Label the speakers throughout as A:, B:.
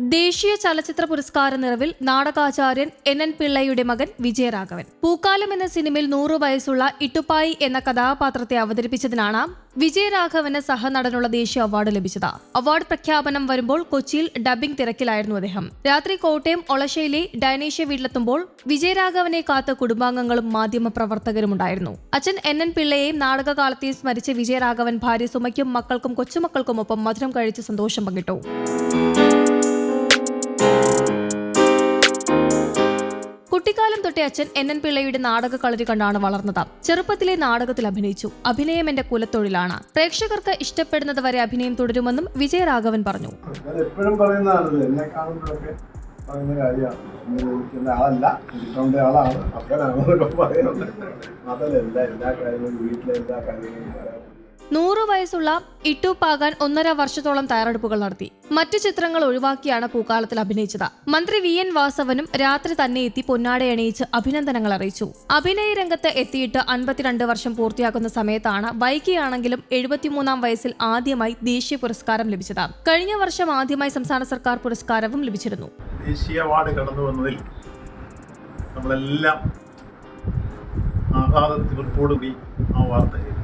A: ദേശീയ ചലച്ചിത്ര പുരസ്കാര നിറവിൽ നാടകാചാര്യൻ എൻ എൻ പിള്ളയുടെ മകൻ വിജയരാഘവൻ. പൂക്കാലം എന്ന സിനിമയിൽ നൂറു വയസ്സുള്ള ഇട്ടുപ്പായി എന്ന കഥാപാത്രത്തെ അവതരിപ്പിച്ചതിനാണ് വിജയരാഘവന് സഹനടനുള്ള ദേശീയ അവാർഡ് ലഭിച്ചത്. അവാർഡ് പ്രഖ്യാപനം വരുമ്പോൾ കൊച്ചിയിൽ ഡബിംഗ് തിരക്കിലായിരുന്നു അദ്ദേഹം. രാത്രി കോട്ടയം ഒളശയിലെ ഡൈനേഷ്യ വീട്ടിലെത്തുമ്പോൾ വിജയരാഘവനെ കാത്ത കുടുംബാംഗങ്ങളും മാധ്യമ പ്രവർത്തകരും ഉണ്ടായിരുന്നു. അച്ഛൻ എൻ എൻ പിള്ളയെയും നാടകകാലത്തെയും സ്മരിച്ച വിജയരാഘവൻ ഭാര്യ സുമയ്ക്കും മക്കൾക്കും കൊച്ചുമക്കൾക്കുമൊപ്പം മധുരം കഴിച്ച് സന്തോഷം പങ്കിട്ടു. തൊട്ടേ അച്ഛൻ എൻ എൻ പിള്ളയുടെ നാടക കളരി കണ്ടാണ് വളർന്നത്. ചെറുപ്പത്തിലെ നാടകത്തിൽ അഭിനയിച്ചു. അഭിനയം എന്റെ കുലത്തൊഴിലാണ്. പ്രേക്ഷകർക്ക് ഇഷ്ടപ്പെടുന്നത് വരെ അഭിനയം തുടരുമെന്നും വിജയരാഘവൻ പറഞ്ഞു.
B: എപ്പോഴും പറയുന്നതാണ് എന്നെ കാണുമ്പോഴൊക്കെ പറയുന്ന കാര്യമാണ്. ആളല്ല ഇരിക്കേണ്ട ആളാണ്. അപ്പനാണെന്നൊക്കെ പറയുന്നത്. അതല്ല എല്ലാ കാര്യങ്ങളും വീട്ടിലെ എല്ലാ കാര്യങ്ങളും
A: നൂറു വയസ്സുള്ള ഇട്ടു പാകാൻ ഒന്നര വർഷത്തോളം തയ്യാറെടുപ്പുകൾ നടത്തി. മറ്റു ചിത്രങ്ങൾ ഒഴിവാക്കിയാണ് പൂക്കാലത്തിൽ അഭിനയിച്ചത്. മന്ത്രി വി. എൻ. വാസവനും രാത്രി തന്നെ എത്തി പൊന്നാടയണിയിച്ച് അഭിനന്ദനങ്ങൾ അറിയിച്ചു. അഭിനയ രംഗത്ത് എത്തിയിട്ട് അൻപത്തിരണ്ട് വർഷം പൂർത്തിയാക്കുന്ന സമയത്താണ് വൈകിയാണെങ്കിലും എഴുപത്തിമൂന്നാം വയസ്സിൽ ആദ്യമായി ദേശീയ പുരസ്കാരം ലഭിച്ചത്. കഴിഞ്ഞ വർഷം ആദ്യമായി സംസ്ഥാന സർക്കാർ പുരസ്കാരവും ലഭിച്ചിരുന്നു.
C: ദേശീയ അവാർഡ് കടന്നു വന്നതിൽ നമ്മളെല്ലാം ആഹ്ലാദത്തിനോടുകൂടി ആ വാർത്ത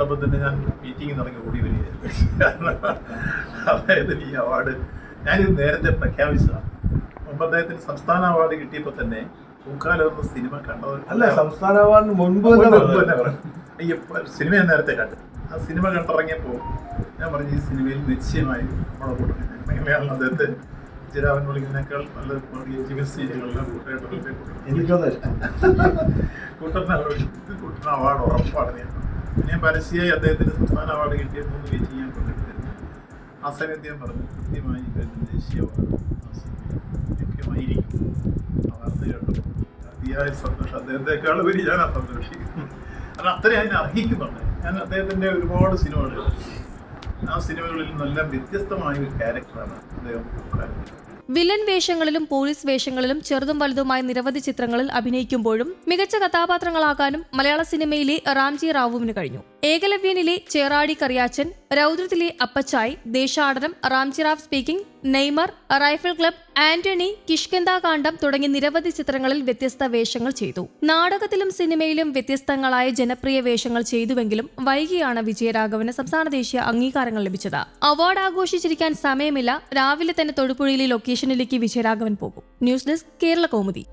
C: കേട്ടപ്പോൾ തന്നെ ഞാൻ മീറ്റിംഗ് തുടങ്ങി ഓടി വരികയായിരുന്നു അതായത് ഈ അവാർഡ് ഞാനിത് നേരത്തെ പ്രഖ്യാപിച്ചതാണ്. മുമ്പ് അദ്ദേഹത്തിന് സംസ്ഥാന അവാർഡ് കിട്ടിയപ്പോൾ തന്നെ പൂക്കാലം എന്ന സിനിമ കണ്ടത്
B: അല്ല സംസ്ഥാന അവാർഡിന് മുൻപ്.
C: ഈ സിനിമ ഞാൻ നേരത്തെ കണ്ടു. ആ സിനിമ കണ്ടിറങ്ങിയപ്പോൾ ഞാൻ പറഞ്ഞു ഈ സിനിമയിൽ നിശ്ചയമായി നമ്മുടെ കൂട്ടത്തിൽ അങ്ങനെയാണ് അദ്ദേഹത്തെ ജരാവൻ വിളിക്കുന്നതിനേക്കാൾ നല്ല
B: എനിക്കൊന്നും ഇഷ്ടം
C: കൂട്ടത്തിന് കൂട്ടുന്ന അവാർഡ് ഉറപ്പാണ് ഞാൻ. പരസ്യമായി അദ്ദേഹത്തിന് സംസ്ഥാന അവാർഡ് കിട്ടിയ മൂന്ന് വെയിറ്റ് ഞാൻ കൊണ്ടിരുന്നു ആ സമയത്ത് ഞാൻ പറഞ്ഞു കൃത്യമായി ദേശീയ ലഭ്യമായിരിക്കും വാർത്ത കേട്ടു അതിയായ സന്തോഷം അദ്ദേഹത്തെക്കാൾ ഉപരി ഞാൻ സന്തോഷിക്കുന്നു. കാരണം അത്രയും അതിനെ അർഹിക്കുന്നുണ്ട്. ഞാൻ അദ്ദേഹത്തിന്റെ ഒരുപാട് സിനിമകൾ ആ സിനിമകളിൽ നിന്നെല്ലാം വ്യത്യസ്തമായ ഒരു ക്യാരക്ടറാണ് അദ്ദേഹം
A: വില്ലൻ വേഷങ്ങളിലും പോലീസ് വേഷങ്ങളിലും ചെറുതും വലുതുമായ നിരവധി ചിത്രങ്ങളിൽ അഭിനയിക്കുമ്പോഴും മികച്ച കഥാപാത്രങ്ങളാകാനും മലയാള സിനിമയിലെ റാംജി റാവുവിന് കഴിഞ്ഞു. ഏകലവ്യനിലെ ചേറാടി കറിയാച്ചൻ രൗദ്രത്തിലെ അപ്പച്ചായ് Deshadanam Ramji Rao speaking Neymar rifle club Antony Kishkindha Kandam തുടങ്ങി നിരവധി ചിത്രങ്ങളിൽ വ്യത്യസ്ത വേഷങ്ങൾ ചെയ്തു. നാടകത്തിലും സിനിമയിലും വ്യത്യസ്തങ്ങളായ ജനപ്രിയ വേഷങ്ങൾ ചെയ്തുവെങ്കിലും വൈകിയാണ് വിജയരാഘവന് സംസ്ഥാന ദേശീയ അംഗീകാരങ്ങൾ ലഭിച്ചത്. അവാർഡ് ആഘോഷിച്ചിരിക്കാൻ സമയമില്ല. രാവിലെ തന്നെ തൊടുപുഴയിലെ ലൊക്കേഷനിലേക്ക് വിജയരാഘവൻ പോകും. News desk Kerala Kaumudi